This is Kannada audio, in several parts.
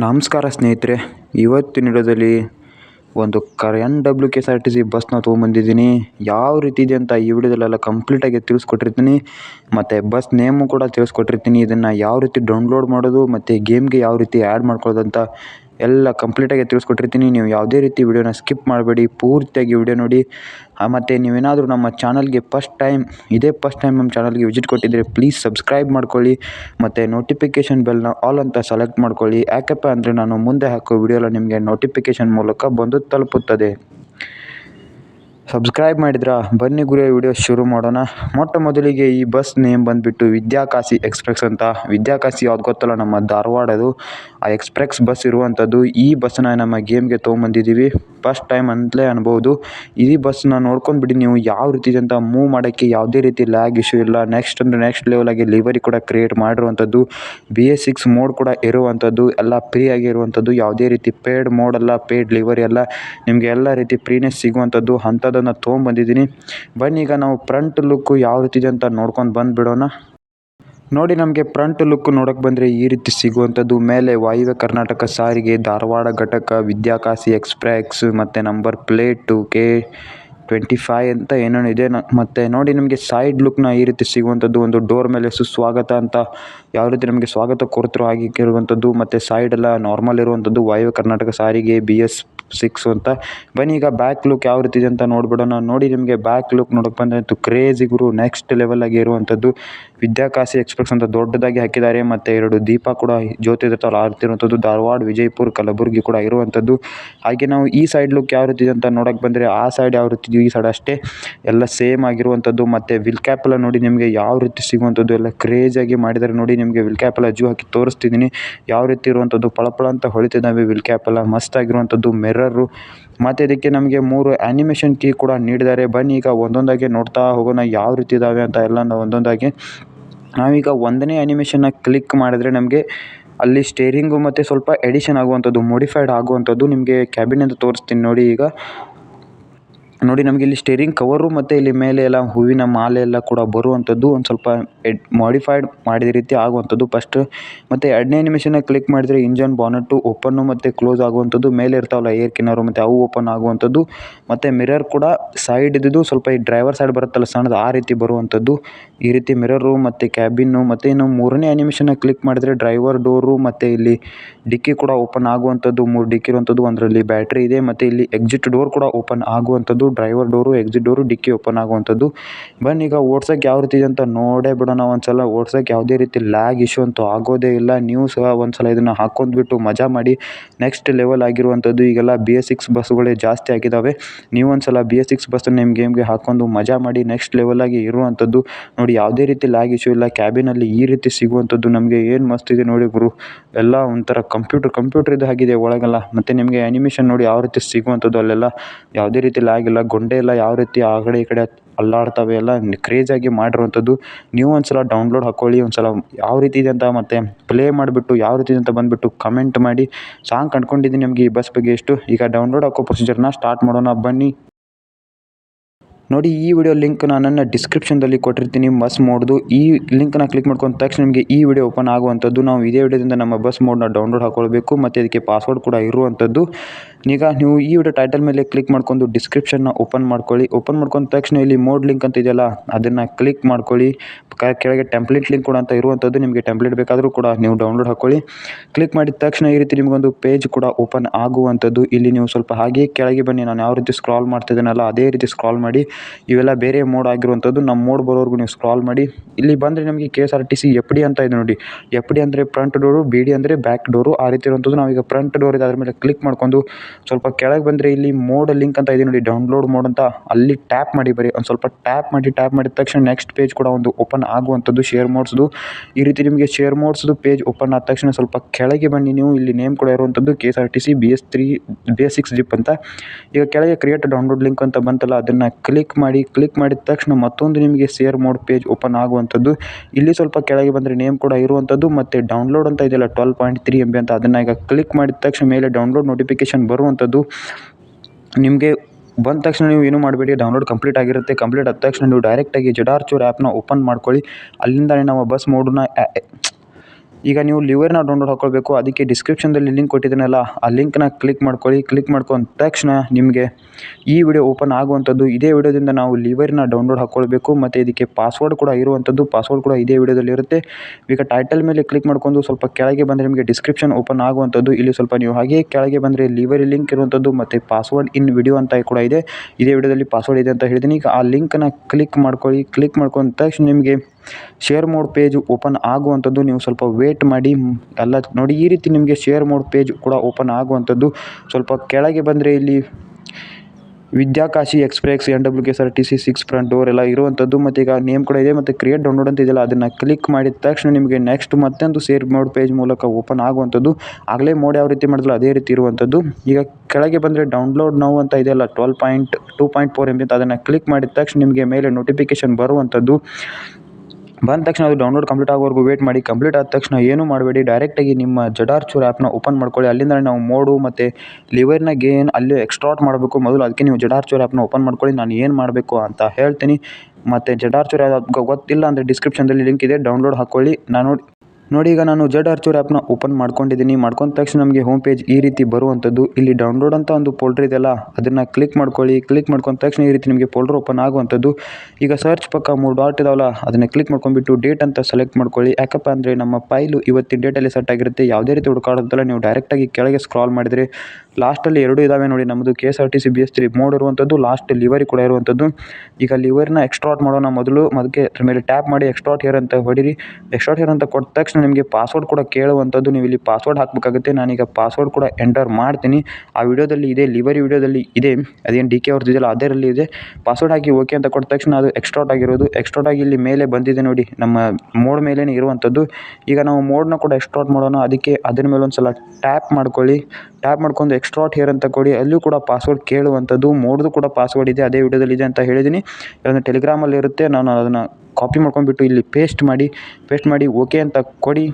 ನಮಸ್ಕಾರ ಸ್ನೇಹಿತರೆ. ಇವತ್ತಿನ ವಿಡಿಯೋದಲ್ಲಿ ಒಂದು ಕರ್ N W K S R T C ಬಸ್ನ ತೊಗೊಂಬಂದಿದ್ದೀನಿ. ಯಾವ ರೀತಿ ಇದೆ ಅಂತ ಈ ವಿಡಿಯೋದಲ್ಲೆಲ್ಲ ಕಂಪ್ಲೀಟಾಗಿ ತಿಳಿಸ್ಕೊಟ್ಟಿರ್ತೀನಿ. ಮತ್ತು ಬಸ್ ನೇಮು ಕೂಡ ತಿಳಿಸ್ಕೊಟ್ಟಿರ್ತೀನಿ. ಇದನ್ನು ಯಾವ ರೀತಿ ಡೌನ್ಲೋಡ್ ಮಾಡೋದು, ಮತ್ತು ಗೇಮ್ಗೆ ಯಾವ ರೀತಿ ಆ್ಯಡ್ ಮಾಡ್ಕೊಳ್ಳೋದು ಎಲ್ಲ ಕಂಪ್ಲೀಟಾಗಿ ತಿಳಿಸ್ಕೊಟ್ಟಿರ್ತೀನಿ. ನೀವು ಯಾವುದೇ ರೀತಿ ವಿಡಿಯೋನ ಸ್ಕಿಪ್ ಮಾಡಬೇಡಿ, ಪೂರ್ತಿಯಾಗಿ ವಿಡಿಯೋ ನೋಡಿ. ಮತ್ತು ನೀವೇನಾದರೂ ನಮ್ಮ ಚಾನಲ್ಗೆ ಫಸ್ಟ್ ಟೈಮ್ ಇದೇ ಫಸ್ಟ್ ಟೈಮ್ ನಮ್ಮ ಚಾನಲ್ಗೆ ವಿಸಿಟ್ ಕೊಟ್ಟಿದ್ದರೆ ಪ್ಲೀಸ್ ಸಬ್ಸ್ಕ್ರೈಬ್ ಮಾಡ್ಕೊಳ್ಳಿ. ಮತ್ತು ನೋಟಿಫಿಕೇಷನ್ ಬೆಲ್ನ ಆಲ್ ಅಂತ ಸೆಲೆಕ್ಟ್ ಮಾಡ್ಕೊಳ್ಳಿ. ಯಾಕಪ್ಪ ಅಂದರೆ ನಾನು ಮುಂದೆ ಹಾಕೋ ವಿಡಿಯೋ ನಿಮಗೆ ನೋಟಿಫಿಕೇಷನ್ ಮೂಲಕ ಬಂದು ತಲುಪುತ್ತದೆ. ಸಬ್ಸ್ಕ್ರೈಬ್ ಮಾಡಿದ್ರಾ? ಬನ್ನಿ ಗುರಿಯ ವಿಡಿಯೋ ಶುರು ಮಾಡೋಣ. ಮೊಟ್ಟ ಮೊದಲಿಗೆ ಈ ಬಸ್ ನೇಮ್ ಬಂದ್ಬಿಟ್ಟು ವಿದ್ಯಾಕಾಶಿ ಎಕ್ಸ್ಪ್ರೆಸ್ ಅಂತ. ವಿದ್ಯಾಕಾಶಿ ಯಾವ್ದು ಗೊತ್ತಲ್ಲ, ನಮ್ಮ ಧಾರವಾಡದು ಆ ಎಕ್ಸ್ಪ್ರೆಸ್ ಬಸ್ ಇರುವಂಥದ್ದು ಈ ಬಸ್ಸನ್ನ ನಮ್ಮ ಗೇಮ್ಗೆ ತೊಗೊಂಬಂದಿದ್ದೀವಿ. ಫಸ್ಟ್ ಟೈಮ್ ಅಂತಲೇ ಅನ್ಬೋದು. ಈ ಬಸ್ನ ನೋಡ್ಕೊಂಡ್ಬಿಡಿ ನೀವು ಯಾವ ರೀತಿ ಅಂತ ಮೂವ್ ಮಾಡೋಕ್ಕೆ ಯಾವುದೇ ರೀತಿ ಲ್ಯಾಗ್ ಇಶ್ಯೂ ಇಲ್ಲ. ನೆಕ್ಸ್ಟ್ ಅಂದರೆ ನೆಕ್ಸ್ಟ್ ಲೆವೆಲಾಗಿ ಲಿವರಿ ಕೂಡ ಕ್ರಿಯೇಟ್ ಮಾಡಿರುವಂಥದ್ದು. ಬಿ ಎಸ್ ಸಿಕ್ಸ್ ಮೋಡ್ ಕೂಡ ಇರುವಂಥದ್ದು. ಎಲ್ಲ ಫ್ರೀ ಆಗಿರುವಂಥದ್ದು ಯಾವುದೇ ರೀತಿ ಪೇಯ್ಡ್ ಮೋಡ್ ಅಲ್ಲ ಪೇಯ್ಡ್ ಲಿವರಿ ಅಲ್ಲ. ನಿಮಗೆ ಎಲ್ಲ ರೀತಿ ಫ್ರೀನೆಸ್ ಸಿಗುವಂಥದ್ದು. ಅಂಥದ್ದನ್ನು ತೊಗೊಂಬಂದಿದ್ದೀನಿ. ಬನ್ನಿ ಈಗ ನಾವು ಫ್ರಂಟ್ ಲುಕ್ಕು ಯಾವ ರೀತಿ ಇದೆ ಅಂತ ನೋಡ್ಕೊಂಡು ಬಂದುಬಿಡೋಣ. ನೋಡಿ ನಮಗೆ ಫ್ರಂಟ್ ಲುಕ್ ನೋಡೋಕೆ ಬಂದರೆ ಈ ರೀತಿ ಸಿಗುವಂಥದ್ದು. ಮೇಲೆ ವಾಯುವ್ಯ ಕರ್ನಾಟಕ ಸಾರಿಗೆ, ಧಾರವಾಡ ಘಟಕ, ವಿದ್ಯಾಕಾಶಿ ಎಕ್ಸ್ಪ್ರೆಸ್ ಮತ್ತು number plate K twenty five ಅಂತ ಏನೇನು ಇದೆ. ಮತ್ತು ನೋಡಿ ನಿಮಗೆ ಸೈಡ್ ಲುಕ್ನ ಈ ರೀತಿ ಸಿಗುವಂಥದ್ದು. ಒಂದು ಡೋರ್ ಮೇಲೆ ಸುಸ್ವಾಗತ ಅಂತ ಯಾವ ರೀತಿ ನಮಗೆ ಸ್ವಾಗತ ಕೊರತರು ಹಾಗೆ ಇರುವಂಥದ್ದು ಮತ್ತು ಸೈಡ್ ಎಲ್ಲ ನಾರ್ಮಲ್ ಇರುವಂಥದ್ದು. ವಾಯುವ್ಯ ಕರ್ನಾಟಕ ಸಾರಿಗೆ ಬಿ ಎಸ್ ಸಿಕ್ಸು ಅಂತ. ಬನ್ನಿ, ಈಗ ಬ್ಯಾಕ್ ಲುಕ್ ಯಾವ ರೀತಿ ಇದೆ ಅಂತ ನೋಡ್ಬಿಡೋಣ. ನೋಡಿ, ನಿಮಗೆ ಬ್ಯಾಕ್ ಲುಕ್ ನೋಡೋಕೆ ಅಂತೂ ಕ್ರೇಜಿ ಗುರು ನೆಕ್ಸ್ಟ್ ಲೆವೆಲ್ ಆಗಿ ಇರುವಂಥದ್ದು. ವಿದ್ಯಾಕಾಶಿ ಎಕ್ಸ್ಪ್ರೆಸ್ ಅಂತ ದೊಡ್ಡದಾಗಿ ಹಾಕಿದ್ದಾರೆ. ಮತ್ತು ಎರಡು ದೀಪ ಕೂಡ ಜ್ಯೋತಿ ಇರ್ತಾವಲ್ಲ ಆರ್ತಿರುವಂಥದ್ದು. ಧಾರವಾಡ, ವಿಜಯಪುರ, ಕಲಬುರಗಿ ಕೂಡ ಇರುವಂಥದ್ದು. ಹಾಗೆ ನಾವು ಈ ಸೈಡ್ ಲುಕ್ ಯಾವ ರೀತಿ ಇದೆ ಅಂತ ನೋಡೋಕೆ ಬಂದರೆ ಆ ಸೈಡ್ ಯಾವ ರೀತಿ ಈ ಸೈಡ್ ಅಷ್ಟೇ. ಎಲ್ಲ ಸೇಮ್ ಆಗಿರುವಂಥದ್ದು. ಮತ್ತು ವಿಲ್ ಕ್ಯಾಪ್ ಎಲ್ಲ ನೋಡಿ, ನಿಮಗೆ ಯಾವ ರೀತಿ ಸಿಗುವಂಥದ್ದು ಎಲ್ಲ ಕ್ರೇಜಾಗಿ ಮಾಡಿದ್ದಾರೆ ನೋಡಿ. ನಿಮಗೆ ವಿಲ್ ಕ್ಯಾಪ್ ಎಲ್ಲ ಜೂ ಹಾಕಿ ತೋರಿಸ್ತಿದ್ದೀನಿ. ಯಾವ ರೀತಿ ಇರುವಂಥದ್ದು? ಪಳಪಳ ಅಂತ ಹೊಳಿತಿದ್ದಾವೆ ವಿಲ್ ಕ್ಯಾಪ್ ಎಲ್ಲ ಮಸ್ತ್ ಆಗಿರುವಂಥದ್ದು. ಮಿರರು ಮತ್ತು ಇದಕ್ಕೆ ನಮಗೆ ಮೂರು ಆ್ಯನಿಮೇಷನ್ ಕೀ ಕೂಡ ನೀಡಿದ್ದಾರೆ. ಬನ್ನಿ, ಈಗ ಒಂದೊಂದಾಗಿ ನೋಡ್ತಾ ಹೋಗೋಣ ಯಾವ ರೀತಿ ಇದ್ದಾವೆ ಅಂತ ಎಲ್ಲ ಒಂದೊಂದಾಗಿ. ನಾವೀಗ ಒಂದನೇ ಆ್ಯನಿಮೇಷನ್ನ ಕ್ಲಿಕ್ ಮಾಡಿದ್ರೆ ನಮಗೆ ಅಲ್ಲಿ ಸ್ಟೇರಿಂಗು ಮತ್ತು ಸ್ವಲ್ಪ ಎಡಿಷನ್ ಆಗುವಂಥದ್ದು ಮೋಡಿಫೈಡ್ ಆಗುವಂಥದ್ದು ನಿಮಗೆ ಕ್ಯಾಬಿನಿಂದ ತೋರಿಸ್ತೀನಿ ನೋಡಿ ಈಗ. ನೋಡಿ, ನಮಗೆ ಇಲ್ಲಿ ಸ್ಟೇರಿಂಗ್ ಕವರು ಮತ್ತು ಇಲ್ಲಿ ಮೇಲೆ ಎಲ್ಲ ಹೂವಿನ ಮಾಲೆ ಎಲ್ಲ ಕೂಡ ಬರುವಂಥದ್ದು ಒಂದು ಸ್ವಲ್ಪ ಎಡ್ ಮಾಡಿಫೈಡ್ ಮಾಡಿದ ರೀತಿ ಆಗುವಂಥದ್ದು. ಫಸ್ಟ್ ಮತ್ತು ಎರಡನೇ ನಿಮಿಷನ ಕ್ಲಿಕ್ ಮಾಡಿದರೆ ಇಂಜನ್ ಬಾನೆಟು ಓಪನ್ನು ಮತ್ತು ಕ್ಲೋಸ್ ಆಗುವಂಥದ್ದು. ಮೇಲೆ ಇರ್ತಾವಲ್ಲ ಏರ್ ಕಿನ್ನರು ಮತ್ತು ಅವು ಓಪನ್ ಆಗುವಂಥದ್ದು. ಮತ್ತು ಮಿರರ್ ಕೂಡ ಸೈಡ್ ಇದ್ದಿದ್ದು ಸ್ವಲ್ಪ ಈ ಡ್ರೈವರ್ ಸೈಡ್ ಬರುತ್ತಲ್ಲ ಸಣ್ಣದು, ಆ ರೀತಿ ಬರುವಂಥದ್ದು. ಈ ರೀತಿ ಮಿರರು ಮತ್ತು ಕ್ಯಾಬಿನ್ನು ಮತ್ತು ಇನ್ನು ಮೂರನೇ ಅನಿಮಿಷನ್ ಕ್ಲಿಕ್ ಮಾಡಿದರೆ ಡ್ರೈವರ್ ಡೋರು ಮತ್ತು ಇಲ್ಲಿ ಡಿಕ್ಕಿ ಕೂಡ ಓಪನ್ ಆಗುವಂಥದ್ದು. ಮೂರು ಡಿಕ್ಕಿ ಇರುವಂಥದ್ದು, ಒಂದರಲ್ಲಿ ಬ್ಯಾಟ್ರಿ ಇದೆ. ಮತ್ತು ಇಲ್ಲಿ ಎಕ್ಸಿಟ್ ಡೋರ್ ಕೂಡ ಓಪನ್ ಆಗುವಂಥದ್ದು. ಡ್ರೈವರ್ ಡೋರು ಎಕ್ಸಿಟ್ ಡೋರು ಡಿಕ್ಕಿ ಓಪನ್ ಆಗುವಂಥದ್ದು. ಬನ್ನಿ ಈಗ ಓಡ್ಸೋಕ್ಕೆ ಯಾವ ರೀತಿ ಇದೆ ಅಂತ ನೋಡೇ ಬಿಡೋಣ ಒಂದು ಸಲ ಓಡ್ಸೋಕ್ಕೆ ಯಾವುದೇ ರೀತಿ ಲ್ಯಾಗ್ ಇಶ್ಯೂ ಅಂತೂ ಆಗೋದೇ ಇಲ್ಲ. ನೀವು ಸಹ ಒಂದು ಸಲ ಇದನ್ನು ಹಾಕ್ಕೊಂಡ್ಬಿಟ್ಟು ಮಜಾ ಮಾಡಿ. ನೆಕ್ಸ್ಟ್ ಲೆವೆಲ್ ಆಗಿರುವಂಥದ್ದು ಈಗೆಲ್ಲ ಬಿ ಎಸ್ ಸಿಕ್ಸ್ ಬಸ್ಸುಗಳೇ ಜಾಸ್ತಿ ಆಗಿದ್ದಾವೆ ನೀವು ಒಂದು ಸಲ ಬಿ ಎಸ್ ಸಿಕ್ಸ್ ಬಸ್ಸನ್ನು ನಿಮ್ಮ ಗೇಮ್ಗೆ ಹಾಕ್ಕೊಂಡು ಮಜಾ ಮಾಡಿ ನೆಕ್ಸ್ಟ್ ಲೆವೆಲಾಗಿ ಇರುವಂಥದ್ದು. ನೋಡಿ ಯಾವುದೇ ರೀತಿ ಲ್ಯಾಗ್ ಇಶ್ಯೂ ಇಲ್ಲ. ಕ್ಯಾಬಿನಲ್ಲಿ ಈ ರೀತಿ ಸಿಗುವಂಥದ್ದು ನಮಗೆ ಏನು ಮಸ್ತ್ ಇದೆ ನೋಡಿ ಗುರು. ಎಲ್ಲ ಒಂಥರ ಕಂಪ್ಯೂಟರ್ ಕಂಪ್ಯೂಟರ್ ಇದು ಆಗಿದೆ ಒಳಗೆಲ್ಲ. ಮತ್ತು ನಿಮಗೆ ಆ್ಯನಿಮೇಷನ್ ನೋಡಿ ಯಾವ ರೀತಿ ಸಿಗುವಂಥದ್ದು ಅಲ್ಲೆಲ್ಲ. ಯಾವುದೇ ರೀತಿ ಲ್ಯಾಗ್ ಇಲ್ಲ. ಗೊಂಡೆ ಎಲ್ಲ ಯಾವ ರೀತಿ ಆ ಕಡೆ ಈ ಕಡೆ ಅಲ್ಲಾಡ್ತವೆ ಎಲ್ಲ ಕ್ರೇಜಾಗಿ ಮಾಡಿರುವಂಥದ್ದು. ನೀವು ಒಂದು ಸಲ ಡೌನ್ಲೋಡ್ ಹಾಕ್ಕೊಳ್ಳಿ ಒಂದು ಸಲ ಯಾವ ರೀತಿ ಇದೆ ಅಂತ ಮತ್ತು ಪ್ಲೇ ಮಾಡಿಬಿಟ್ಟು, ಯಾವ ರೀತಿ ಇದೆ ಅಂತ ಬಂದುಬಿಟ್ಟು ಕಮೆಂಟ್ ಮಾಡಿ. ಸಾಂಗ್ ಕಂಡ್ಕೊಂಡಿದ್ದೀನಿ ನಿಮಗೆ ಈ ಬಸ್ ಬಗ್ಗೆ ಎಷ್ಟು. ಈಗ ಡೌನ್ಲೋಡ್ ಹಾಕೋ ಪ್ರೊಸೀಜರ್ನ ಸ್ಟಾರ್ಟ್ ಮಾಡೋಣ. ಬನ್ನಿ. ನೋಡಿ ಈ ವಿಡಿಯೋ ಲಿಂಕ್ ನಾನು ನನ್ನ ಡಿಸ್ಕ್ರಿಪ್ಷನ್ದಲ್ಲಿ ಕೊಟ್ಟಿರ್ತೀನಿ ಬಸ್ ಮೋಡ್ದು ಈ ಲಿಂಕ್ನ ಕ್ಲಿಕ್ ಮಾಡ್ಕೊಂಡ ತಕ್ಷಣ ನಿಮಗೆ ಈ ವಿಡಿಯೋ ಓಪನ್ ಆಗುವಂಥದ್ದು. ನಾವು ಇದೇ ವಿಡಿಯೋದಿಂದ ನಮ್ಮ ಬಸ್ ಮೋಡ್ನ ಡೌನ್ಲೋಡ್ ಹಾಕ್ಕೊಳ್ಬೇಕು ಮತ್ತು ಇದಕ್ಕೆ ಪಾಸ್ವರ್ಡ್ ಕೂಡ ಇರುವಂಥದ್ದು. ಈಗ ನೀವು ಈ ವಿಡಿಯೋ ಟೈಟಲ್ ಮೇಲೆ ಕ್ಲಿಕ್ ಮಾಡ್ಕೊಂಡು ಡಿಸ್ಕ್ರಿಪ್ಷನ್ನ ಓಪನ್ ಮಾಡ್ಕೊಳ್ಳಿ. ಓಪನ್ ಮಾಡ್ಕೊಂಡ ತಕ್ಷಣ ಇಲ್ಲಿ ಮೋಡ್ ಲಿಂಕ್ ಅಂತ ಇದೆಯಲ್ಲ, ಅದನ್ನು ಕ್ಲಿಕ್ ಮಾಡ್ಕೊಳ್ಳಿ. ಕೆಳಗೆ ಟೆಂಪ್ಲೇಟ್ ಲಿಂಕ್ ಕೂಡ ಅಂತ ಇರುವಂಥದ್ದು ನಿಮಗೆ ಟೆಂಪ್ಲೇಟ್ ಬೇಕಾದರೂ ಕೂಡ ನೀವು ಡೌನ್ಲೋಡ್ ಹಾಕ್ಕೊಳ್ಳಿ ಕ್ಲಿಕ್ ಮಾಡಿದ ತಕ್ಷಣ ಈ ರೀತಿ ನಿಮಗೊಂದು ಪೇಜ್ ಕೂಡ ಓಪನ್ ಆಗುವಂಥದ್ದು ಇಲ್ಲಿ ನೀವು ಸ್ವಲ್ಪ ಹಾಗೆ ಕೆಳಗೆ ಬನ್ನಿ. ನಾನು ಯಾವ ರೀತಿ ಸ್ಕ್ರಾಲ್ ಮಾಡ್ತಿದ್ದೀನಲ್ಲ ಅದೇ ರೀತಿ ಸ್ಕ್ರಾಲ್ ಮಾಡಿ. ಇವೆಲ್ಲ ಬೇರೆ ಮೋಡ್ ಆಗಿರುವಂಥದ್ದು ನಮ್ಮ ಮೋಡ್ ಬರೋವರೆಗೂ ನೀವು ಸ್ಕ್ರಾಲ್ ಮಾಡಿ. ಇಲ್ಲಿ ಬಂದರೆ ನಮಗೆ K S R T C F D ಅಂತ ಇದೆ ನೋಡಿ. ಎಫ್ ಡಿ ಅಂದರೆ ಫ್ರಂಟ್ ಡೋರು ಬಿ ಡಿ ಅಂದರೆ ಬ್ಯಾಕ್ ಡೋರು ಆ ರೀತಿ ಇರುವಂಥದ್ದು ನಾವೀಗ ಫ್ರಂಟ್ ಡೋರ್ ಇದೆ ಅದ್ರ ಮೇಲೆ ಕ್ಲಿಕ್ ಮಾಡ್ಕೊಂಡು ಸ್ವಲ್ಪ ಕೆಳಗೆ ಬಂದರೆ ಇಲ್ಲಿ ಮೋಡ್ ಲಿಂಕ್ ಅಂತ ಇದೆ ನೋಡಿ. ಡೌನ್ಲೋಡ್ ಮೋಡ್ ಅಂತ ಅಲ್ಲಿ ಟ್ಯಾಪ್ ಮಾಡಿ ಬರೀ ಒಂದು ಸ್ವಲ್ಪ ಟ್ಯಾಪ್ ಮಾಡಿ ಟ್ಯಾಪ್ ಮಾಡಿದ ತಕ್ಷಣ ನೆಕ್ಸ್ಟ್ ಪೇಜ್ ಕೂಡ ಒಂದು ಓಪನ್ ಆಗುವಂಥದ್ದು ಶೇರ್ ಮೋಡ್ಸ್ದು ಈ ರೀತಿ ನಿಮಗೆ ಶೇರ್ ಮೋಡ್ಸ್ದು ಪೇಜ್ ಓಪನ್ ಆದ ತಕ್ಷಣ ಸ್ವಲ್ಪ ಕೆಳಗೆ ಬನ್ನಿ ನೀವು. ಇಲ್ಲಿ ನೇಮ್ ಕೂಡ ಇರುವಂಥದ್ದು K S R T C B S three B six zip ಅಂತ. ಈಗ ಕೆಳಗೆ ಕ್ರಿಯೇಟ್ ಡೌನ್ಲೋಡ್ ಲಿಂಕ್ ಅಂತ ಬಂತಲ್ಲ, ಅದನ್ನು ಕ್ಲಿಕ್ ಮಾಡಿ ಕ್ಲಿಕ್ ಮಾಡಿದ ತಕ್ಷಣ ಮತ್ತೊಂದು ನಿಮಗೆ ಶೇರ್ ಮೋಡ್ ಪೇಜ್ ಓಪನ್ ಆಗುವಂಥದ್ದು. ಇಲ್ಲಿ ಸ್ವಲ್ಪ ಕೆಳಗೆ ಬಂದರೆ ನೇಮ್ ಕೂಡ ಇರುವಂಥದ್ದು, ಮತ್ತು ಡೌನ್ಲೋಡ್ ಅಂತ ಇದೆಯಲ್ಲ twelve point three M B ಅಂತ. ಅದನ್ನು ಈಗ ಕ್ಲಿಕ್ ಮಾಡಿದ ತಕ್ಷಣ ಮೇಲೆ ಡೌನ್ಲೋಡ್ ನೋಟಿಫಿಕೇಶನ್ ಬರುವಂಥದ್ದು. ನಿಮಗೆ ಬಂದ ತಕ್ಷಣ ನೀವು ಏನು ಮಾಡಬೇಡಿ ಡೌನ್ಲೋಡ್ ಕಂಪ್ಲೀಟ್ ಆಗಿರುತ್ತೆ. ಕಂಪ್ಲೀಟ್ ಆದ ತಕ್ಷಣ ನೀವು ಡೈರೆಕ್ಟಾಗಿ ಜಡಾರ್ಚೂರ್ ಆ್ಯಪ್ನ ಓಪನ್ ಮಾಡ್ಕೊಳ್ಳಿ. ಅಲ್ಲಿಂದಲೇ ನಾವು ಬಸ್ ಮೋಡನ್ನ ಈಗ ನೀವು ಲಿವರ್ನ ಡೌನ್ಲೋಡ್ ಹಾಕ್ಕೊಳ್ಬೇಕು ಅದಕ್ಕೆ ಡಿಸ್ಕ್ರಿಪ್ಷನ್ದಲ್ಲಿ ಲಿಂಕ್ ಕೊಟ್ಟಿದ್ದೀನಲ್ಲ ಆ ಲಿಂಕ್ನ ಕ್ಲಿಕ್ ಮಾಡ್ಕೊಳ್ಳಿ ಕ್ಲಿಕ್ ಮಾಡ್ಕೊಂಡ ತಕ್ಷಣ ನಿಮಗೆ ಈ ವಿಡಿಯೋ ಓಪನ್ ಆಗುವಂಥದ್ದು ಇದೇ ವಿಡಿಯೋದಿಂದ ನಾವು ಲಿವರ್ನ ಡೌನ್ಲೋಡ್ ಹಾಕ್ಕೊಳ್ಬೇಕು ಮತ್ತು ಇದಕ್ಕೆ ಪಾಸ್ವರ್ಡ್ ಕೂಡ ಇರುವಂಥದ್ದು ಪಾಸ್ವರ್ಡ್ ಕೂಡ ಇದೇ ವಿಡಿಯೋದಲ್ಲಿ ಇರುತ್ತೆ. ಈಗ ಟೈಟಲ್ ಮೇಲೆ ಕ್ಲಿಕ್ ಮಾಡ್ಕೊಂಡು ಸ್ವಲ್ಪ ಕೆಳಗೆ ಬಂದರೆ ನಿಮಗೆ ಡಿಸ್ಕ್ರಿಪ್ಷನ್ ಓಪನ್ ಆಗುವಂಥದ್ದು, ಇಲ್ಲಿ ಸ್ವಲ್ಪ ನೀವು ಹಾಗೆ ಕೆಳಗೆ ಬಂದರೆ ಲಿವರಿ ಲಿಂಕ್ ಇರುವಂಥದ್ದು, ಮತ್ತು ಪಾಸ್ವರ್ಡ್ ಇನ್ ವಿಡಿಯೋ ಅಂತ ಕೂಡ ಇದೆ. ಇದೇ ವಿಡಿಯೋದಲ್ಲಿ ಪಾಸ್ವರ್ಡ್ ಇದೆ ಅಂತ ಹೇಳಿದ್ದೀನಿ ಈಗ ಆ ಲಿಂಕನ್ನು ಕ್ಲಿಕ್ ಮಾಡ್ಕೊಳ್ಳಿ ಕ್ಲಿಕ್ ಮಾಡ್ಕೊಂಡ ತಕ್ಷಣ ನಿಮಗೆ ಶೇರ್ ಮೋಡ್ ಪೇಜ್ ಓಪನ್ ಆಗುವಂಥದ್ದು, ನೀವು ಸ್ವಲ್ಪ ವೇಟ್ ಮಾಡಿ, ಎಲ್ಲ ನೋಡಿ, ಈ ರೀತಿ ನಿಮಗೆ ಶೇರ್ ಮೋಡ್ ಪೇಜ್ ಕೂಡ ಓಪನ್ ಆಗುವಂಥದ್ದು. ಸ್ವಲ್ಪ ಕೆಳಗೆ ಬಂದರೆ ಇಲ್ಲಿ Vidyakashi express N W K S R T C six front door ಎಲ್ಲ ಇರುವಂಥದ್ದು. ಮತ್ತು ಈಗ ನೇಮ್ ಕೂಡ ಇದೆ, ಮತ್ತು ಕ್ರಿಯೇಟ್ ಡೌನ್ಲೋಡ್ ಅಂತ ಇದೆಯಲ್ಲ, ಅದನ್ನು ಕ್ಲಿಕ್ ಮಾಡಿದ ತಕ್ಷಣ ನಿಮಗೆ ನೆಕ್ಸ್ಟ್ ಮತ್ತೊಂದು ಸೇರ್ ಮೋಡ್ ಪೇಜ್ ಮೂಲಕ ಓಪನ್ ಆಗುವಂಥದ್ದು. ಆಗಲೇ ಮೋಡ್ ಯಾವ ರೀತಿ ಮಾಡಿದ್ರಲ್ಲ, ಅದೇ ರೀತಿ ಇರುವಂಥದ್ದು. ಈಗ ಕೆಳಗೆ ಬಂದರೆ ಡೌನ್ಲೋಡ್ ನೋವು ಅಂತ ಇದೆಯಲ್ಲ twelve point two point four M B ಅಂತ ಅದನ್ನು ಕ್ಲಿಕ್ ಮಾಡಿದ ತಕ್ಷಣ ನಿಮಗೆ ಮೇಲೆ ನೋಟಿಫಿಕೇಷನ್ ಬರುವಂಥದ್ದು. ಬಂದ ತಕ್ಷಣ ಅದು ಡೌನ್ಲೋಡ್ ಕಂಪ್ಲೀಟ್ ಆಗೋವರೆಗೂ ವೇಟ್ ಮಾಡಿ ಕಂಪ್ಲೀಟ್ ಆದ ತಕ್ಷಣ ಏನೂ ಮಾಡಬೇಡಿ. ಡೈರೆಕ್ಟಾಗಿ ನಿಮ್ಮ ಜಡಾರ್ಚೂರ್ ಆ್ಯಪ್ನ ಓಪನ್ ಮಾಡ್ಕೊಳ್ಳಿ. ಅಲ್ಲಿಂದ ನಾವು ಮೋಡು ಮತ್ತು ಲಿವರ್ನ ಗೇನ್ ಅಲ್ಲೇ ಎಕ್ಸ್ಟ್ರಾಟ್ ಮಾಡಬೇಕು. ಮೊದಲು ಅದಕ್ಕೆ ನೀವು ಜಡಾರ್ಚೂರ್ ಆ್ಯಪ್ನ ಓಪನ್ ಮಾಡ್ಕೊಳ್ಳಿ. ನಾನು ಏನು ಮಾಡಬೇಕು ಅಂತ ಹೇಳ್ತೀನಿ. ಮತ್ತು ಜಡಾರ್ಚೂರ್ ಯಾವ್ದು ಗೊತ್ತಿಲ್ಲ ಅಂದರೆ ಡಿಸ್ಕ್ರಿಪ್ಷನ್ದಲ್ಲಿ ಲಿಂಕ್ ಇದೆ. ಡೌನ್ಲೋಡ್ ಹಾಕ್ಕೊಳ್ಳಿ. ನಾನು ನೋಡಿ, ಈಗ ನಾನು ಜೆಡ್ ಆರ್ಚೂರ್ ಆ್ಯಪ್ನ ಓಪನ್ ಮಾಡ್ಕೊಂಡಿದ್ದೀನಿ. ಮಾಡ್ಕೊಂಡ ತಕ್ಷಣ ನಮಗೆ ಹೋಮ್ ಪೇಜ್ ಈ ರೀತಿ ಬರುವಂಥದ್ದು. ಇಲ್ಲಿ ಡೌನ್ಲೋಡ್ ಅಂತ ಒಂದು ಫೋಲ್ಡ್ರ್ ಇದೆಯಲ್ಲ, ಅದನ್ನು ಕ್ಲಿಕ್ ಮಾಡ್ಕೊಳ್ಳಿ. ಕ್ಲಿಕ್ ಮಾಡ್ಕೊಂಡ ತಕ್ಷಣ ಈ ರೀತಿ ನಿಮಗೆ ಫೋಲ್ಡ್ರ್ ಓಪನ್ ಆಗುವಂಥದ್ದು. ಈಗ ಸರ್ಚ್ ಪಕ್ಕ ಮೂರು ಡಾಟ್ ಇದಾವಲ್ಲ, ಅದನ್ನು ಕ್ಲಿಕ್ ಮಾಡ್ಕೊಂಡ್ಬಿಟ್ಟು ಡೇಟ್ ಅಂತ ಸೆಲೆಕ್ಟ್ ಮಾಡ್ಕೊಳ್ಳಿ. ಯಾಕಪ್ಪ ಅಂದರೆ ನಮ್ಮ ಫೈಲು ಇವತ್ತಿನ ಡೇಟಲ್ಲಿ ಸೆಟ್ ಆಗಿರುತ್ತೆ. ಯಾವುದೇ ರೀತಿ ಹುಡುಕಾಡೋದಲ್ಲ, ನೀವು ಡೈರೆಕ್ಟಾಗಿ ಕೆಳಗೆ ಸ್ಕ್ರಾಲ್ ಮಾಡಿದರೆ ಲಾಸ್ಟಲ್ಲಿ ಎರಡು ಇದ್ದಾವೆ ನೋಡಿ ನಮ್ಮದು K S R T C B S three mode ಇರುವಂಥದ್ದು ಲಾಸ್ಟ್ ಲಿವರಿ ಕೂಡ ಇರುವಂಥದ್ದು. ಈಗ ಲಿವರ್ನ ಎಕ್ಸ್ಟ್ರಾಟ್ ಮಾಡೋಣ ಮೊದಲು ಅದಕ್ಕೆ ಅದ್ರ ಮೇಲೆ ಟ್ಯಾಪ್ ಮಾಡಿ ಎಕ್ಸ್ಟ್ರಾಟ್ ಹೇರ್ ಅಂತ ಹೊಡೀರಿ. ಎಕ್ಸ್ಟ್ರಾಟ್ ಹೇರ್ ಅಂತ ಕೊಟ್ಟ ತಕ್ಷಣ ನಿಮಗೆ ಪಾಸ್ವರ್ಡ್ ಕೂಡ ಕೇಳುವಂಥದ್ದು, ನೀವು ಇಲ್ಲಿ ಪಾಸ್ವರ್ಡ್ ಹಾಕಬೇಕಾಗುತ್ತೆ. ನಾನೀಗ ಪಾಸ್ವರ್ಡ್ ಕೂಡ ಎಂಟರ್ ಮಾಡ್ತೀನಿ. ಆ ವಿಡಿಯೋದಲ್ಲಿ ಇದೆ ಲಿವರಿ ವಿಡಿಯೋದಲ್ಲಿ ಇದೆ. ಅದೇನು ಡಿ ಕೆ ಅವ್ರದ್ದು ಇದೆಯಲ್ಲ ಅದರಲ್ಲಿ ಇದೆ. ಪಾಸ್ವರ್ಡ್ ಹಾಕಿ ಓಕೆ ಅಂತ ಕೊಟ್ಟ ತಕ್ಷಣ ಅದು ಎಕ್ಸ್ಟ್ರಾಟ್ ಆಗಿರೋದು. ಎಕ್ಸ್ಟ್ರಾಟ್ ಆಗಿ ಇಲ್ಲಿ ಮೇಲೆ ಬಂದಿದೆ ನೋಡಿ, ನಮ್ಮ ಮೋಡ್ ಮೇಲೇ ಇರುವಂಥದ್ದು. ಈಗ ನಾವು ಮೋಡ್ನ ಕೂಡ ಎಕ್ಸ್ಟ್ರಾಟ್ ಮಾಡೋಣ. ಅದಕ್ಕೆ ಅದರ ಮೇಲೆ ಒಂದು ಸಲ ಟ್ಯಾಪ್ ಮಾಡ್ಕೊಳ್ಳಿ. ಟ್ಯಾಪ್ ಮಾಡ್ಕೊಂಡು ಎಕ್ಸ್ಟ್ರಾಟ್ ಹೇರ್ ಅಂತ ಕೊಡಿ. ಅಲ್ಲೂ ಕೂಡ ಪಾಸ್ವರ್ಡ್ ಕೇಳುವಂಥದ್ದು ಮೋಡ್ದು ಕೂಡ ಪಾಸ್ವರ್ಡ್ ಇದೆ, ಅದೇ ವಿಡಿಯೋದಲ್ಲಿ ಇದೆ ಅಂತ ಹೇಳಿದ್ದೀನಿ ಅದನ್ನು ಟೆಲಿಗ್ರಾಮಲ್ಲಿರುತ್ತೆ ನಾನು ಅದನ್ನು ಕಾಪಿ ಮಾಡ್ಕೊಂಡ್ಬಿಟ್ಟು ಇಲ್ಲಿ ಪೇಸ್ಟ್ ಮಾಡಿ ಪೇಸ್ಟ್ ಮಾಡಿ ಓಕೆ ಅಂತ ಕೊಡಿ.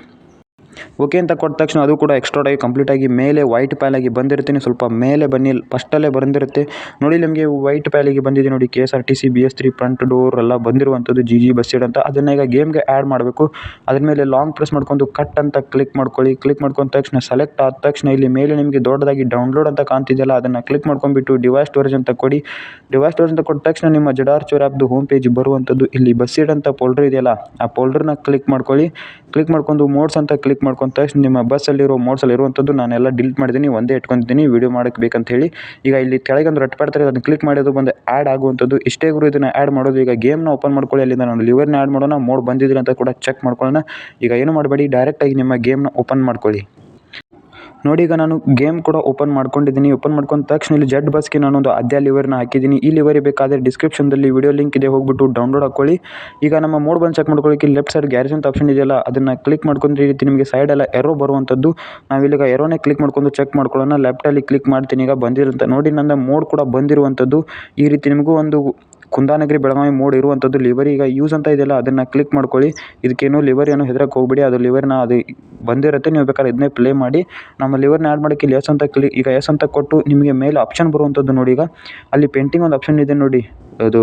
ಓಕೆ ಅಂತ ಕೊಟ್ಟ ತಕ್ಷಣ ಅದು ಕೂಡ ಎಕ್ಸ್ಟ್ರಾಡಾಗಿ ಕಂಪ್ಲೀಟಾಗಿ ಮೇಲೆ ವೈಟ್ ಪ್ಯಾಲಾಗಿ ಬಂದಿರ್ತೀನಿ ಸ್ವಲ್ಪ ಮೇಲೆ ಬನ್ನಿ ಫಸ್ಟಲ್ಲೇ ಬಂದಿರುತ್ತೆ. ನೋಡಿ ನಿಮಗೆ ವೈಟ್ ಪ್ಯಾಲಿಗೆ ಬಂದಿದೆ ನೋಡಿ K S R T C B S three front door ಎಲ್ಲ ಬಂದಿರುವಂಥದ್ದು ಜಿ ಜಿ ಬಸ್ ಅಂತ. ಅದನ್ನು ಈಗ ಗೇಮ್ಗೆ ಆ್ಯಡ್ ಮಾಡಬೇಕು. ಅದ್ರ ಮೇಲೆ ಲಾಂಗ್ ಪ್ರೆಸ್ ಮಾಡ್ಕೊಂಡು ಕಟ್ ಅಂತ ಕ್ಲಿಕ್ ಮಾಡ್ಕೊಳ್ಳಿ. ಕ್ಲಿಕ್ ಮಾಡ್ಕೊಂಡ ತಕ್ಷಣ ಸೆಲೆಕ್ಟ್ ಆದ ತಕ್ಷಣ ಇಲ್ಲಿ ಮೇಲೆ ನಿಮಗೆ ದೊಡ್ಡದಾಗಿ ಡೌನ್ಲೋಡ್ ಅಂತ ಕಾಣ್ತಿದೆಯಲ್ಲ, ಅದನ್ನು ಕ್ಲಿಕ್ ಮಾಡ್ಕೊಂಡ್ಬಿಟ್ಟು ಡಿವೈಸ್ ಸ್ಟೋರೇಜ್ ಅಂತ ಕೊಡಿ. ಡಿವೈಸ್ ಸ್ಟೋರೇಜ್ ಅಂತ ಕೊಟ್ಟ ತಕ್ಷಣ ನಿಮ್ಮ ಜಡಾರ್ಚೂರ್ ಆ್ಯಪ್ದು ಹೋಮ್ ಪೇಜ್ ಬರುವಂಥದ್ದು. ಇಲ್ಲಿ ಬಸ್ಸಿಡ್ ಅಂತ ಪೋಲ್ಡ್ರ್ ಇದೆಯಲ್ಲ, ಆ ಪೋಲ್ಡ್ರನ್ನ ಕ್ಲಿಕ್ ಮಾಡ್ಕೊಳ್ಳಿ. ಕ್ಲಿಕ್ ಮಾಡ್ಕೊಂಡು ಮೋಡ್ಸ್ ಅಂತ ಕ್ಲಿಕ್ ಮಾಡ್ಕೊಂಡ ತಕ್ಷಣ ನಿಮ್ಮ ಬಸ್ಸಲ್ಲಿರೋ ಇರುವಂಥದ್ದು ನಾನೆಲ್ಲ ಡಿಲೀಟ್ ಮಾಡಿದ್ದೀನಿ, ಒಂದೇ ಇಟ್ಕೊತಿದ್ದೀನಿ ವೀಡಿಯೋ ಮಾಡೋಕ್ಕೆ ಬೇಕಂತ ಹೇಳಿ. ಈಗ ಇಲ್ಲಿ ಕೆಳಗೆ ಒಂದು ರಟ್ ಪಡ್ತಾರೆ, ಅದನ್ನು ಕ್ಲಿಕ್ ಮಾಡಿ ಅದು ಬಂದು ಆ್ಯಡ್ ಆಗುವಂಥದ್ದು ಇಷ್ಟೇ ಗುರು ಇದನ್ನು ಆ್ಯಡ್ ಮಾಡೋದು. ಈಗ ಗೇಮ್ನ ಓಪನ್ ಮಾಡ್ಕೊಳ್ಳಿ, ಅಲ್ಲಿಂದ ನಾನು ಲಿವರ್ನ ಆ್ಯಡ್ ಮಾಡೋಣ ಮೋಡ್ ಬಂದಿದ್ರೆ ಅಂತ ಕೂಡ ಚೆಕ್ ಮಾಡ್ಕೊಳ್ಳೋಣ. ಈಗ ಏನು ಮಾಡಬೇಡಿ ಡೈರೆಕ್ಟಾಗಿ ನಿಮ್ಮ ಗೇಮ್ನ ಓಪನ್ ಮಾಡ್ಕೊಳ್ಳಿ. ನೋಡಿ ಈಗ ನಾನು ಗೇಮ್ ಕೂಡ ಓಪನ್ ಮಾಡ್ಕೊಂಡಿದ್ದೀನಿ. ಓಪನ್ ಮಾಡ್ಕೊಂಡ ತಕ್ಷಣ ಇಲ್ಲಿ ಜೆಡ್ ಬಸ್ಗೆ ನಾನೊಂದು ಅದ್ಯಾ ಲಿವರ್ನ ಹಾಕಿದ್ದೀನಿ. ಈ ಲಿವರಿ ಬೇಕಾದರೆ ಡಿಸ್ಕ್ರಿಪ್ಷನ್ದಲ್ಲಿ ವೀಡಿಯೋ ಲಿಂಕ್ ಇದೆ, ಹೋಗ್ಬಿಟ್ಟು ಡೌನ್ಲೋಡ್ ಹಾಕ್ಕೊಳ್ಳಿ ಈಗ ನಮ್ಮ ಮೋಡ್ ಬಂದು ಚೆಕ್ ಮಾಡ್ಕೊಳ್ಳಿಕ್ಕೆ ಲೆಫ್ಟ್ ಸೈಡ್ ಗ್ಯಾರೇಜ್ ಅಂತ ಆಪ್ಷನ್ ಇದೆಯಲ್ಲ, ಅದನ್ನು ಕ್ಲಿಕ್ ಮಾಡ್ಕೊಂಡ್ರೆ ಈ ರೀತಿ ನಿಮಗೆ ಸೈಡೆಲ್ಲ ಎರೋ ಬರುವಂಥದ್ದು ನಾವಿಲ್ಲಿಗ ಎರೋನೇ ಕ್ಲಿಕ್ ಮಾಡ್ಕೊಂಡು ಚೆಕ್ ಮಾಡ್ಕೊಳ್ಳೋಣ. ಲೆಫ್ಟಲ್ಲಿ ಕ್ಲಿಕ್ ಮಾಡ್ತೀನಿ. ಈಗ ಬಂದಿರಂತ ನೋಡಿ ನನ್ನ ಮೋಡ್ ಕೂಡ ಬಂದಿರುವಂಥದ್ದು ಈ ರೀತಿ ನಿಮಗೂ ಒಂದು ಕುಂದಾನಗರಿ ಬೆಳಗಾವಿ ಮೋಡ್ ಇರುವಂಥದ್ದು ಲಿವರಿ ಈಗ ಯೂಸ್ ಅಂತ ಇದೆಯಲ್ಲ, ಅದನ್ನು ಕ್ಲಿಕ್ ಮಾಡ್ಕೊಳ್ಳಿ. ಇದಕ್ಕೇನು ಲಿವರ್ ಏನು ಹೆದರಕ್ಕೆ ಹೋಗ್ಬೇಡಿ. ಅದು ಲಿವರ್ನ ಅದು ಬಂದಿರುತ್ತೆ. ನೀವು ಬೇಕಾದ್ರೆ ಇದನ್ನೇ ಪ್ಲೇ ಮಾಡಿ. ನಮ್ಮ ಲಿವರ್ನ ಆ್ಯಡ್ ಮಾಡೋಕ್ಕೆ ಇಲ್ಲಿ ಎಸ್ ಅಂತ ಕ್ಲಿಕ್ ಈಗ ಎಸ್ ಅಂತ ಕೊಟ್ಟು ನಿಮಗೆ ಮೇಲೆ ಆಪ್ಷನ್ ಬರುವಂಥದ್ದು ನೋಡಿ ಈಗ. ಅಲ್ಲಿ ಪೇಂಟಿಂಗ್ ಒಂದು ಆಪ್ಷನ್ ಇದೆ ನೋಡಿ. ಅದು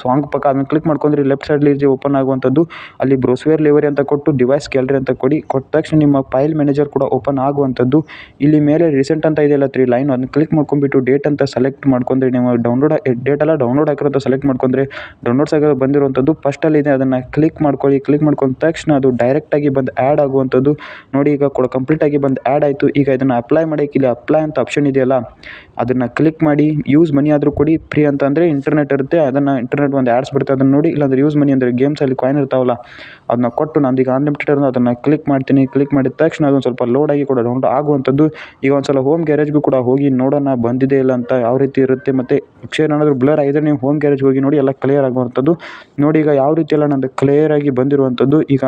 ಸಾಂಗ್ ಪಕ್ಕ ಅದನ್ನ ಕ್ಲಿಕ್ ಮಾಡ್ಕೊಂಡ್ರೆ ಲೆಫ್ಟ್ ಸೈಡ್ಲಿ ಓಪನ್ ಆಗುವಂಥದ್ದು. ಅಲ್ಲಿ ಬ್ರೋಸ್ವೇರ್ ಲೇವರಿ ಅಂತ ಕೊಟ್ಟು ಡಿವೈಸ್ ಗ್ಯಾಲರಿ ಅಂತ ಕೊಡಿ. ಕೊಟ್ಟ ತಕ್ಷಣ ನಿಮ್ಮ ಫೈಲ್ ಮ್ಯಾನೇಜರ್ ಕೂಡ ಓಪನ್ ಆಗುವಂಥದ್ದು. ಇಲ್ಲಿ ಮೇಲೆ ರೀಸೆಂಟ್ ಅಂತ ಇದೆಯಲ್ಲ ತ್ರೀ ಲೈನ್ ಅದನ್ನ ಕ್ಲಿಕ್ ಮಾಡ್ಕೊಂಡ್ಬಿಟ್ಟು ಡೇಟ್ ಅಂತ ಸೆಲೆಕ್ಟ್ ಮಾಡ್ಕೊಂಡ್ರೆ ನೀವು ಡೌನ್ಲೋಡ್ ಡೇಟ್ ಎಲ್ಲ ಡೌನ್ಲೋಡ್ ಆಗಿರೋಂಥ ಸೆಲೆಕ್ಟ್ ಮಾಡ್ಕೊಂಡ್ರೆ ಡೌನ್ಲೋಡ್ಸ್ ಆಗಿರೋ ಬಂದಿರುವಂಥದ್ದು. ಫಸ್ಟಲ್ಲಿ ಇದೆ, ಅದನ್ನು ಕ್ಲಿಕ್ ಮಾಡ್ಕೊಳ್ಳಿ. ಕ್ಲಿಕ್ ಮಾಡ್ಕೊಂಡ ತಕ್ಷಣ ಅದು ಡೈರೆಕ್ಟಾಗಿ ಬಂದು ಆ್ಯಡ್ ಆಗುವಂಥದ್ದು. ನೋಡಿ ಈಗ ಕೂಡ ಕಂಪ್ಲೀಟಾಗಿ ಬಂದು ಆ್ಯಡ್ ಆಯಿತು. ಈಗ ಇದನ್ನು ಅಪ್ಲೈ ಮಾಡೋಕ್ಕೆ ಇಲ್ಲಿ ಅಪ್ಲೈ ಅಂತ ಆಪ್ಷನ್ ಇದೆಯಲ್ಲ, ಅದನ್ನು ಕ್ಲಿಕ್ ಮಾಡಿ. ಯೂಸ್ ಮನಿ ಆದರೂ ಕೊಡಿ. ಫ್ರೀ ಅಂತ ಅಂದರೆ ಇಂಟರ್ನೆಟ್ ಇರುತ್ತೆ. ಅದನ್ನು ಇಂಟರ್ನೆಟ್ ಒಂದು ಆ್ಯಡ್ಸ್ ಬರುತ್ತೆ, ಅದನ್ನು ನೋಡಿ, ಇಲ್ಲಾಂದರೆ ಯೂಸ್ ಮನಿ ಅಂದರೆ ಗೇಮ್ಸಲ್ಲಿ ಕಾಯಿನ್ ಇರ್ತಾವಲ್ಲ ಅದನ್ನ ಕೊಟ್ಟು ನಾನು ಈಗ ಅನ್ಲಿಮಿಟೆಡ್ ಅದನ್ನು ಕ್ಲಿಕ್ ಮಾಡ್ತೀನಿ ಕ್ಲಿಕ್ ಮಾಡಿದ ತಕ್ಷಣ ಅದೊಂದು ಸ್ವಲ್ಪ ಲೋಡ್ ಆಗಿ ಕೂಡ ಡೌನ್ಲೋಡ್ ಆಗುವಂಥದ್ದು. ಈಗ ಒಂದು ಸಲ ಹೋಮ್ ಗ್ಯಾರೇಜ್ಗೂ ಕೂಡ ಹೋಗಿ ನೋಡೋಣ, ಬಂದಿದೆ ಇಲ್ಲ ಅಂತ ಯಾವ ರೀತಿ ಇರುತ್ತೆ, ಮತ್ತು ಪಿಕ್ಚರ್ ಏನಾದರೂ ಬ್ಲರ್ ಆಗಿದ್ರೆ ನೀವು ಹೋಮ್ ಗ್ಯಾರೇಜ್ ಹೋಗಿ ನೋಡಿ ಎಲ್ಲ ಕ್ಲಿಯರ್ ಆಗುವಂಥದ್ದು. ನೋಡಿ ಈಗ ಯಾವ ರೀತಿ ಎಲ್ಲ ನಂದು ಕ್ಲಿಯರಾಗಿ ಬಂದಿರುವಂಥದ್ದು, ಈಗ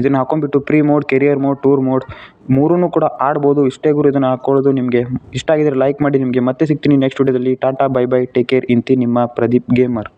ಇದನ್ನು ಹಾಕೊಂಡ್ಬಿಟ್ಟು free mode career mode tour mode ಮೂರೂ ಕೂಡ ಆಡ್ಬೋದು. ಇಷ್ಟೇ ಗುರು ಇದನ್ನು ಹಾಕ್ಕೊಳ್ಳೋದು ನಿಮಗೆ ಇಷ್ಟ ಆಗಿದ್ದರೆ ಲೈಕ್ ಮಾಡಿ, ನಿಮಗೆ ಮತ್ತೆ ಸಿಗ್ತೀನಿ ನೆಕ್ಸ್ಟ್ ವೀಡಿಯೋದಲ್ಲಿ tata bye bye take care ಇಂತಿ ನಿಮ್ಮ ಪ್ರದೀಪ್ ಗೇಮರ್